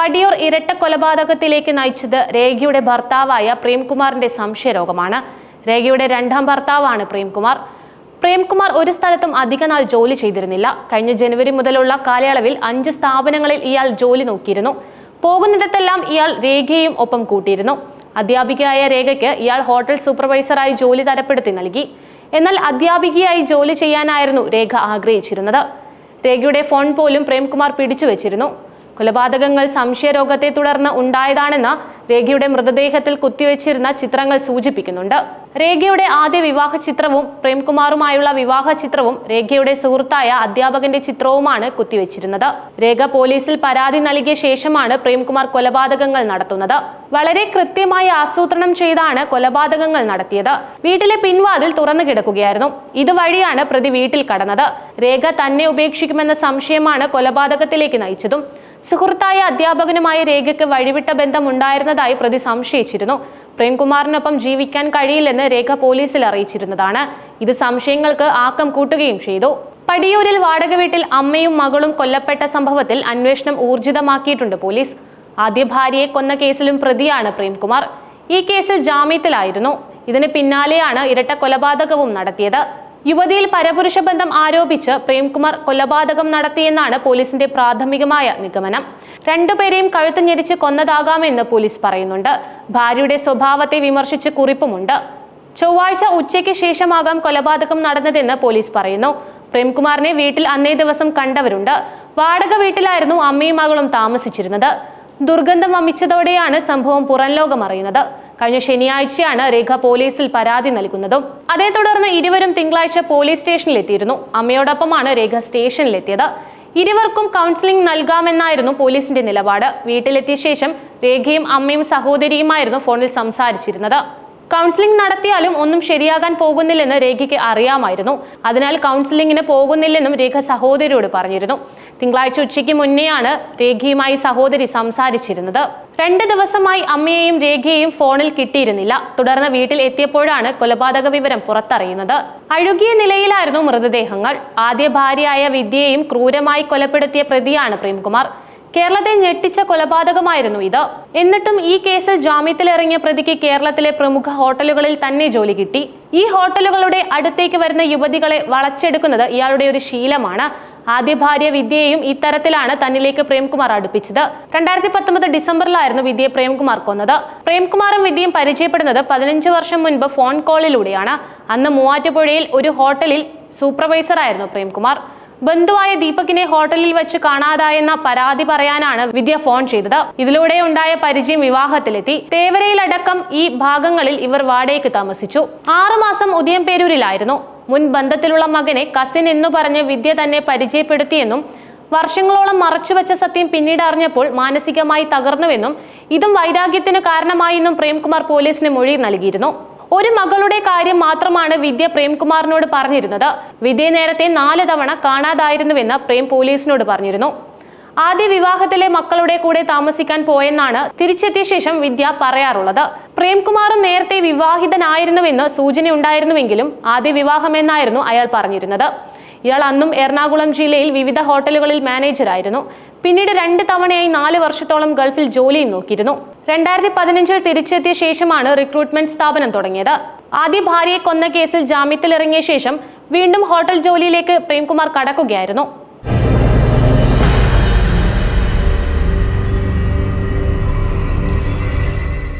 പടിയൂർ ഇരട്ട കൊലപാതകത്തിലേക്ക് നയിച്ചത് രേഖയുടെ ഭർത്താവായ പ്രേംകുമാറിന്റെ സംശയരോഗമാണ്. രേഖയുടെ രണ്ടാം ഭർത്താവാണ് പ്രേംകുമാർ. പ്രേംകുമാർ ഒരു സ്ഥലത്തും അധികനാൾ ജോലി ചെയ്തിരുന്നില്ല. കഴിഞ്ഞ ജനുവരി മുതലുള്ള കാലയളവിൽ അഞ്ച് സ്ഥാപനങ്ങളിൽ ഇയാൾ ജോലി നോക്കിയിരുന്നു. പോകുന്നിടത്തെല്ലാം ഇയാൾ രേഖയും ഒപ്പം കൂട്ടിയിരുന്നു. അധ്യാപികയായ രേഖയ്ക്ക് ഇയാൾ ഹോട്ടൽ സൂപ്പർവൈസറായി ജോലി തരപ്പെടുത്തി നൽകി. എന്നാൽ അധ്യാപികയായി ജോലി ചെയ്യാനായിരുന്നു രേഖ ആഗ്രഹിച്ചിരുന്നത്. രേഖയുടെ ഫോൺ പോലും പ്രേംകുമാർ പിടിച്ചു വെച്ചിരുന്നു കൊലപാതകങ്ങൾ സംശയരോഗത്തെ തുടർന്ന് ഉണ്ടായതാണെന്ന് രേഖയുടെ മൃതദേഹത്തിൽ കുത്തിവെച്ചിരുന്ന ചിത്രങ്ങൾ സൂചിപ്പിക്കുന്നുണ്ട്. രേഖയുടെ ആദ്യ വിവാഹ ചിത്രവും പ്രേംകുമാറുമായുള്ള വിവാഹ ചിത്രവും രേഖയുടെ സുഹൃത്തായ അധ്യാപകന്റെ ചിത്രവുമാണ് കുത്തിവെച്ചിരുന്നത്. രേഖ പോലീസിൽ പരാതി നൽകിയ ശേഷമാണ് പ്രേംകുമാർ കൊലപാതകങ്ങൾ നടത്തുന്നത്. വളരെ കൃത്യമായി ആസൂത്രണം ചെയ്താണ് കൊലപാതകങ്ങൾ നടത്തിയത്. വീട്ടിലെ പിൻവാതിൽ തുറന്നു കിടക്കുകയായിരുന്നു. ഇതുവഴിയാണ് പ്രതി വീട്ടിൽ കടന്നത്. രേഖ തന്നെ ഉപേക്ഷിക്കുമെന്ന സംശയമാണ് കൊലപാതകത്തിലേക്ക് നയിച്ചതും. സുഹൃത്തായ അധ്യാപകനുമായ രേഖയ്ക്ക് വഴിവിട്ട ബന്ധമുണ്ടായിരുന്നതായി പ്രതി സംശയിച്ചിരുന്നു. പ്രേംകുമാറിനൊപ്പം ജീവിക്കാൻ കഴിയില്ലെന്ന് രേഖ പോലീസിൽ അറിയിച്ചിരുന്നതാണ്. ഇത് സംശയങ്ങൾക്ക് ആക്കം കൂട്ടുകയും ചെയ്തു. പടിയൂരിൽ വാടക വീട്ടിൽ അമ്മയും മകളും കൊല്ലപ്പെട്ട സംഭവത്തിൽ അന്വേഷണം ഊർജിതമാക്കിയിട്ടുണ്ട് പോലീസ്. ആദ്യ ഭാര്യയെ കൊന്ന കേസിലും പ്രതിയാണ് പ്രേംകുമാർ. ഈ കേസിൽ ജാമ്യത്തിലായിരുന്നു. ഇതിന് പിന്നാലെയാണ് ഇരട്ട കൊലപാതകവും നടത്തിയത്. യുവതിയിൽ പരപുരുഷ ബന്ധം ആരോപിച്ച് പ്രേംകുമാർ കൊലപാതകം നടത്തിയെന്നാണ് പോലീസിന്റെ പ്രാഥമികമായ നിഗമനം. രണ്ടുപേരെയും കഴുത്ത് ഞെരിച്ച് കൊന്നതാകാമെന്ന് പോലീസ് പറയുന്നുണ്ട്. ഭാര്യയുടെ സ്വഭാവത്തെ വിമർശിച്ച് കുറിപ്പുമുണ്ട്. ചൊവ്വാഴ്ച ഉച്ചയ്ക്ക് ശേഷമാകാം കൊലപാതകം നടന്നതെന്ന് പോലീസ് പറയുന്നു. പ്രേംകുമാറിനെ വീട്ടിൽ അന്നേ ദിവസം കണ്ടവരുണ്ട്. വാടക വീട്ടിലായിരുന്നു അമ്മയും മകളും താമസിച്ചിരുന്നത്. ദുർഗന്ധം വമിച്ചതോടെയാണ് സംഭവം പുറം ലോകം അറിയുന്നത് കഴിഞ്ഞ ശനിയാഴ്ചയാണ് രേഖ പോലീസിൽ പരാതി നൽകുന്നതും. അതേ തുടർന്ന് ഇരുവരും തിങ്കളാഴ്ച പോലീസ് സ്റ്റേഷനിൽ എത്തിയിരുന്നു. അമ്മയോടൊപ്പമാണ് രേഖ സ്റ്റേഷനിലെത്തിയത് ഇരുവർക്കും കൗൺസിലിംഗ് നൽകാമെന്നായിരുന്നു പോലീസിന്റെ നിലപാട്. വീട്ടിലെത്തിയ ശേഷം രേഖയും അമ്മയും സഹോദരിയുമായിരുന്നു ഫോണിൽ സംസാരിച്ചിരുന്നത്. കൗൺസിലിംഗ് നടത്തിയാലും ഒന്നും ശരിയാകാൻ പോകുന്നില്ലെന്ന് രേഖയ്ക്ക് അറിയാമായിരുന്നു. അതിനാൽ കൗൺസിലിംഗിന് പോകുന്നില്ലെന്നും രേഖ സഹോദരിയോട് പറഞ്ഞിരുന്നു. തിങ്കളാഴ്ച ഉച്ചയ്ക്ക് മുന്നെയാണ് രേഖയുമായി സഹോദരി സംസാരിച്ചിരുന്നത്. രണ്ട് ദിവസമായി അമ്മയെയും രേഖയെയും ഫോണിൽ കിട്ടിയിരുന്നില്ല. തുടർന്ന് വീട്ടിൽ എത്തിയപ്പോഴാണ് കൊലപാതക വിവരം പുറത്തറിയുന്നത്. അഴുകിയ നിലയിലായിരുന്നു മൃതദേഹങ്ങൾ. ആദ്യ ഭാര്യയായ വിദ്യയെയും ക്രൂരമായി കൊലപ്പെടുത്തിയ പ്രതിയാണ് പ്രേംകുമാർ. കേരളത്തെ ഞെട്ടിച്ച കൊലപാതകമായിരുന്നു ഇത്. എന്നിട്ടും ഈ കേസിൽ ജാമ്യത്തിലിറങ്ങിയ പ്രതിക്ക് കേരളത്തിലെ പ്രമുഖ ഹോട്ടലുകളിൽ തന്നെ ജോലി കിട്ടി. ഈ ഹോട്ടലുകളുടെ അടുത്തേക്ക് വരുന്ന യുവതികളെ വളച്ചെടുക്കുന്നത് ഇയാളുടെ ഒരു ശീലമാണ്. ആദ്യ ഭാര്യ വിദ്യയെയും ഇത്തരത്തിലാണ് തന്നിലേക്ക് പ്രേംകുമാർ അടുപ്പിച്ചത്. രണ്ടായിരത്തി പത്തൊമ്പത് ഡിസംബറിലായിരുന്നു വിദ്യയെ പ്രേംകുമാർ കൊന്നത്. പ്രേംകുമാറും വിദ്യയും പരിചയപ്പെടുന്നത് പതിനഞ്ച് വർഷം മുൻപ് ഫോൺ കോളിലൂടെയാണ്. അന്ന് മൂവാറ്റുപുഴയിൽ ഒരു ഹോട്ടലിൽ സൂപ്പർവൈസറായിരുന്നു പ്രേംകുമാർ. ബന്ധുവായ ദീപകിനെ ഹോട്ടലിൽ വെച്ച് കാണാതായെന്ന പരാതി പറയാനാണ് വിദ്യ ഫോൺ ചെയ്തത്. ഇതിലൂടെ ഉണ്ടായ പരിചയം വിവാഹത്തിലെത്തി. തേവരയിലടക്കം ഈ ഭാഗങ്ങളിൽ ഇവർ വാടകയ്ക്ക് താമസിച്ചു. ആറുമാസം ഉദയംപേരൂരിലായിരുന്നു. മുൻ ബന്ധത്തിലുള്ള മകനെ കസിൻ എന്നു പറഞ്ഞ് വിദ്യ തന്നെ പരിചയപ്പെടുത്തിയെന്നും വർഷങ്ങളോളം മറച്ചുവെച്ച സത്യം പിന്നീട് അറിഞ്ഞപ്പോൾ മാനസികമായി തകർന്നുവെന്നും ഇതും വൈരാഗ്യത്തിന് കാരണമായെന്നും പ്രേംകുമാർ പോലീസിന് മൊഴി നൽകിയിരുന്നു. ഒരു മകളുടെ കാര്യം മാത്രമാണ് വിദ്യ പ്രേംകുമാറിനോട് പറഞ്ഞിരുന്നത്. വിദ്യയെ നേരത്തെ നാല് തവണ കാണാതായിരുന്നുവെന്ന് പ്രേം പോലീസിനോട് പറഞ്ഞിരുന്നു. ആദ്യ വിവാഹത്തിലെ മക്കളുടെ കൂടെ താമസിക്കാൻ പോയെന്നാണ് തിരിച്ചെത്തിയ ശേഷം വിദ്യ പറയാറുള്ളത്. പ്രേംകുമാറും നേരത്തെ വിവാഹിതനായിരുന്നുവെന്ന് സൂചനയുണ്ടായിരുന്നുവെങ്കിലും ആദ്യ വിവാഹമെന്നായിരുന്നു അയാൾ പറഞ്ഞിരുന്നത്. ഇയാൾ അന്നും എറണാകുളം ജില്ലയിൽ വിവിധ ഹോട്ടലുകളിൽ മാനേജറായിരുന്നു പിന്നീട് രണ്ട് തവണയായി നാല് വർഷത്തോളം ഗൾഫിൽ ജോലിയും നോക്കിയിരുന്നു. രണ്ടായിരത്തി പതിനഞ്ചിൽ തിരിച്ചെത്തിയ ശേഷമാണ് റിക്രൂട്ട്മെന്റ് സ്ഥാപനം തുടങ്ങിയത്. ആദ്യ ഭാര്യയെ കൊന്ന കേസിൽ ജാമ്യത്തിലിറങ്ങിയ ശേഷം വീണ്ടും ഹോട്ടൽ ജോലിയിലേക്ക് പ്രേംകുമാർ കടക്കുകയായിരുന്നു.